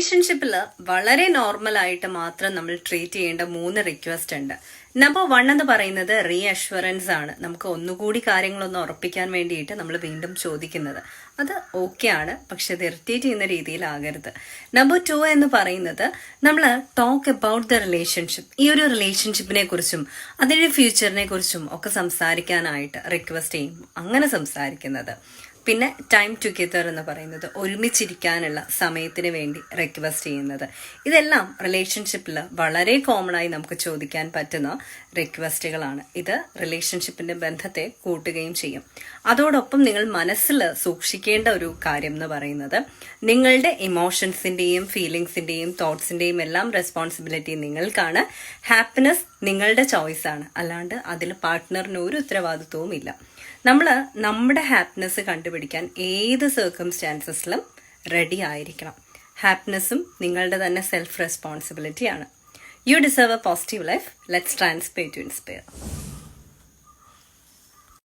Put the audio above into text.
റിലേഷൻഷിപ്പിൽ വളരെ നോർമൽ ആയിട്ട് മാത്രം നമ്മൾ ട്രീറ്റ് ചെയ്യേണ്ട മൂന്ന് റിക്വസ്റ്റ് ഉണ്ട്. നമ്പർ വൺ എന്ന് പറയുന്നത് റീ അഷ്വറൻസ് ആണ്. നമുക്ക് ഒന്നുകൂടി കാര്യങ്ങളൊന്ന് ഉറപ്പിക്കാൻ വേണ്ടിയിട്ട് നമ്മൾ വീണ്ടും ചോദിക്കുന്നത്. അത് ഓക്കെ ആണ് പക്ഷെ അത് ഇറിറ്റേറ്റ് ചെയ്യുന്ന രീതിയിലാകരുത്. നമ്പർ ടു എന്ന് പറയുന്നത് നമ്മൾ ടോക്ക് അബൌട്ട് ദ റിലേഷൻഷിപ്പ് ഈ ഒരു റിലേഷൻഷിപ്പിനെ കുറിച്ചും അതിന്റെ ഫ്യൂച്ചറിനെ കുറിച്ചും ഒക്കെ സംസാരിക്കാനായിട്ട് റിക്വസ്റ്റ് ചെയ്യും. അങ്ങനെ സംസാരിക്കുന്നത്. പിന്നെ ടൈം ടുഗെദർ എന്ന് പറയുന്നത് ഒരുമിച്ചിരിക്കാനുള്ള സമയത്തിന് വേണ്ടി റിക്വസ്റ്റ് ചെയ്യുന്നത്. ഇതെല്ലാം റിലേഷൻഷിപ്പിൽ വളരെ കോമൺ ആയി നമുക്ക് ചോദിക്കാൻ പറ്റുന്ന റിക്വസ്റ്റുകളാണ് ഇത് റിലേഷൻഷിപ്പിന്റെ ബന്ധത്തെ കൂട്ടുകയും ചെയ്യും. അതോടൊപ്പം നിങ്ങൾ മനസ്സിൽ സൂക്ഷിക്കേണ്ട ഒരു കാര്യം എന്ന് പറയുന്നത് നിങ്ങളുടെ ഇമോഷൻസിന്റെയും ഫീലിങ്സിന്റെയും തോട്ട്സിന്റെയും എല്ലാം റെസ്പോൺസിബിലിറ്റി നിങ്ങൾക്കാണ്. ഹാപ്പിനെസ് നിങ്ങളുടെ ചോയ്സ് ആണ്. അല്ലാണ്ട് അതിൽ പാർട്ട്ണറിന് ഒരു ഉത്തരവാദിത്വവും ഇല്ല. നമ്മൾ നമ്മുടെ ഹാപ്പിനെസ് കണ്ടുപിടിക്കാൻ ഏത് സർക്കംസ്റ്റാൻസസിലും റെഡി ആയിരിക്കണം. ഹാപ്പിനെസ്സും നിങ്ങളുടെ തന്നെ self റെസ്പോൺസിബിലിറ്റിയാണ് you deserve a positive life let's ട്രാൻസ്പേ to inspire